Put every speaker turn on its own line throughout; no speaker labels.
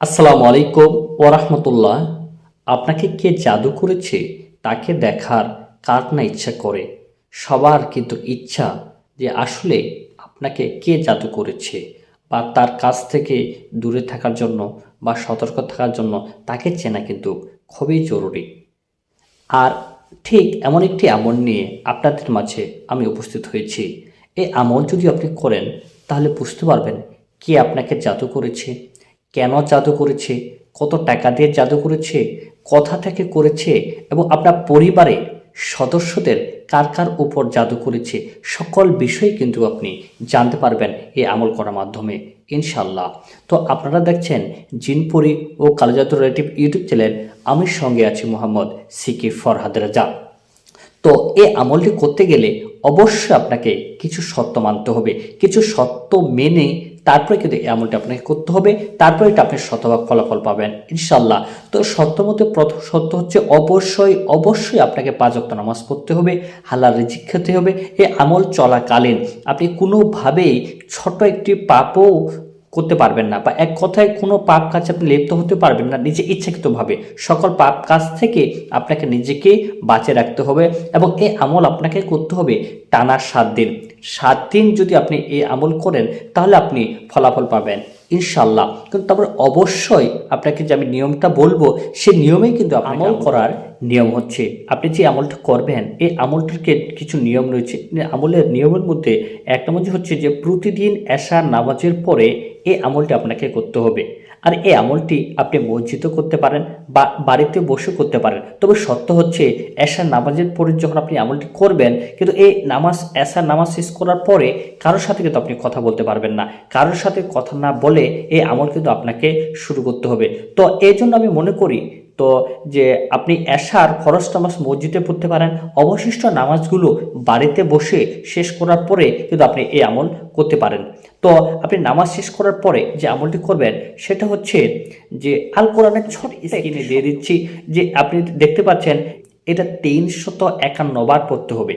আসসালামু আলাইকুম ওরহমতুল্লাহ আপনাকে কে জাদু করেছে তাকে দেখার কার না ইচ্ছা করে? সবার কিন্তু ইচ্ছা যে আসলে আপনাকে কে জাদু করেছে বা তার কাছ থেকে দূরে থাকার জন্য বা সতর্ক থাকার জন্য তাকে চেনা কিন্তু খুবই জরুরি। আর ঠিক এমন একটি আমল নিয়ে আপনাদের মাঝে আমি উপস্থিত হয়েছি। এই আমল যদি আপনি করেন, তাহলে বুঝতে পারবেন কে আপনাকে জাদু করেছে কেন জাদু করেছে, কত টাকা দিয়ে জাদু করেছে, কথা থেকে করেছে এবং আপনার পরিবারে সদস্যদের কার কার উপর জাদু করেছে, সকল বিষয় কিন্তু আপনি জানতে পারবেন এই আমল করার মাধ্যমে ইনশাল্লাহ তো আপনারা দেখছেন জিনপুরি ও কালজাত রিলেটিভ ইউটিউব চ্যানেল, আমি সঙ্গে আছি মোহাম্মদ সিকি ফরহাদ রাজা। তো এই আমলটি করতে গেলে অবশ্যই আপনাকে কিছু সত্য মানতে হবে, কিছু সত্য মেনে তারপরে কিন্তু এই আমলটি আপনাকে করতে হবে, তারপরে এটা আপনি শতভাগ ফলাফল পাবেন ইনশাল্লাহ তো সত্য মধ্যে প্রথম সত্য হচ্ছে অবশ্যই অবশ্যই আপনাকে পাঁচ অক্ত নামাজ পড়তে হবে, হালাল রিজিক খেতে হবে এই আমল চলাকালীন। আপনি কোনোভাবেই ছোট একটি পাপও করতে পারবেন না বা এক কথায় কোনো পাপ কাজ আপনি লিপ্ত হতে পারবেন না নিজে ইচ্ছাকৃতভাবে। সকল পাপ কাজ থেকে আপনাকে নিজেকে বাঁচিয়ে রাখতে হবে এবং এই আমল আপনাকে করতে হবে টানা সাত দিন। সাত দিন যদি আপনি এই আমল করেন তাহলে আপনি ফলাফল পাবেন ইনশাল্লাহ কিন্তু তারপর অবশ্যই আপনাকে যে আমি নিয়মটা বলব সে নিয়মেই কিন্তু আমল করার নিয়ম হচ্ছে। আপনি যে আমলটা করবেন এই আমলটাকে কিছু নিয়ম রয়েছে। আমলের নিয়মের মধ্যে এক নম্বর হচ্ছে যে প্রতিদিন এশার নামাজের পরে এই আমলটি আপনাকে করতে হবে। আর এই আমলটি আপনি মসজিদও করতে পারেন বা বাড়িতে বসে করতে পারেন। তবে সত্য হচ্ছে, এশার নামাজের পরে যখন আপনি আমলটি করবেন, কিন্তু এই নামাজ, এশার নামাজ শেষ করার পরে কারোর সাথে কিন্তু আপনি কথা বলতে পারবেন না। কারোর সাথে কথা না বলে এই আমল কিন্তু আপনাকে শুরু করতে হবে। তো এই জন্য আমি মনে করি, তো যে আপনি এশার ফরজ নামাজ মসজিদে পড়তে পারেন, অবশিষ্ট নামাজগুলো বাড়িতে বসে শেষ করার পরে কিন্তু আপনি এই আমল করতে পারেন। তো আপনি নামাজ শেষ করার পরে যে আমলটি করবেন, সেটা হচ্ছে যে আল কোরআনের ছোট স্ক্রিনে দিয়ে দিচ্ছি যে আপনি দেখতে পাচ্ছেন এটা তিনশত একান্ন বার পড়তে হবে।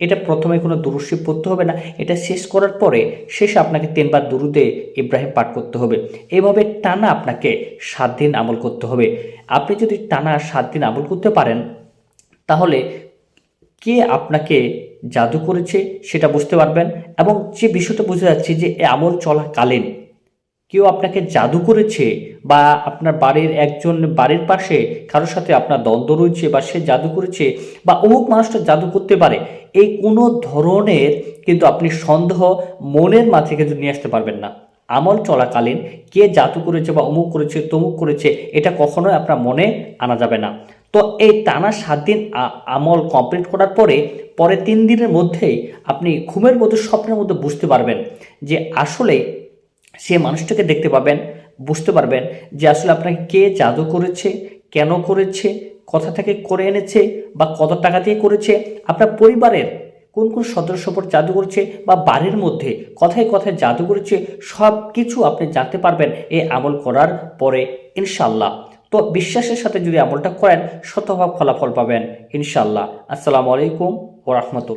এটা প্রথমে কোনো দুরুশিব পড়তে হবে না। এটা শেষ করার পরে শেষে আপনাকে তিনবার দুরুদে ইব্রাহিম পাঠ করতে হবে। এভাবে টানা আপনাকে সাত দিন আমল করতে হবে। আপনি যদি টানা সাত দিন আমল করতে পারেন তাহলে কে আপনাকে জাদু করেছে সেটা বুঝতে পারবেন এবং যে বিষয়টা বুঝতে যাচ্ছে যে এ আমল চলাকালীন কেউ আপনাকে জাদু করেছে বা আপনার বাড়ির একজন বাড়ির পাশে কারোর সাথে আপনার দ্বন্দ্ব রয়েছে বা সে জাদু করেছে বা অমুক মানুষটা জাদু করতে পারে, এই কোনো ধরনের কিন্তু আপনি সন্দেহ মনের মাঝে কিন্তু নিয়ে আসতে পারবেন না। আমল চলাকালীন কে জাদু করেছে বা অমুক করেছে, তমুক করেছে, এটা কখনোই আপনার মনে আনা যাবে না। তো এই টানা সাত দিন আমল কমপ্লিট করার পরে পরে তিন দিনের মধ্যেই আপনি ঘুমের মধ্যে, স্বপ্নের মধ্যে বুঝতে পারবেন যে আসলে সে মানুষটাকে দেখতে পাবেন, বুঝতে পারবেন যে আসলে আপনাকে কে জাদু করেছে, কেন করেছে, কথা থেকে করে এনেছে বা কত টাকা দিয়ে করেছে, আপনার পরিবারের কোন কোন সদস্য উপর জাদু করেছে বা বাড়ির মধ্যে কথায় কথায় জাদু করেছে সব কিছু আপনি জানতে পারবেন এই আমল করার পরে ইনশাল্লাহ তো বিশ্বাসের সাথে যদি আমলটা করেন, শতভাগ ফলাফল পাবেন ইনশাল্লাহ আসসালামু আলাইকুম ও রহমতুল্লাহ।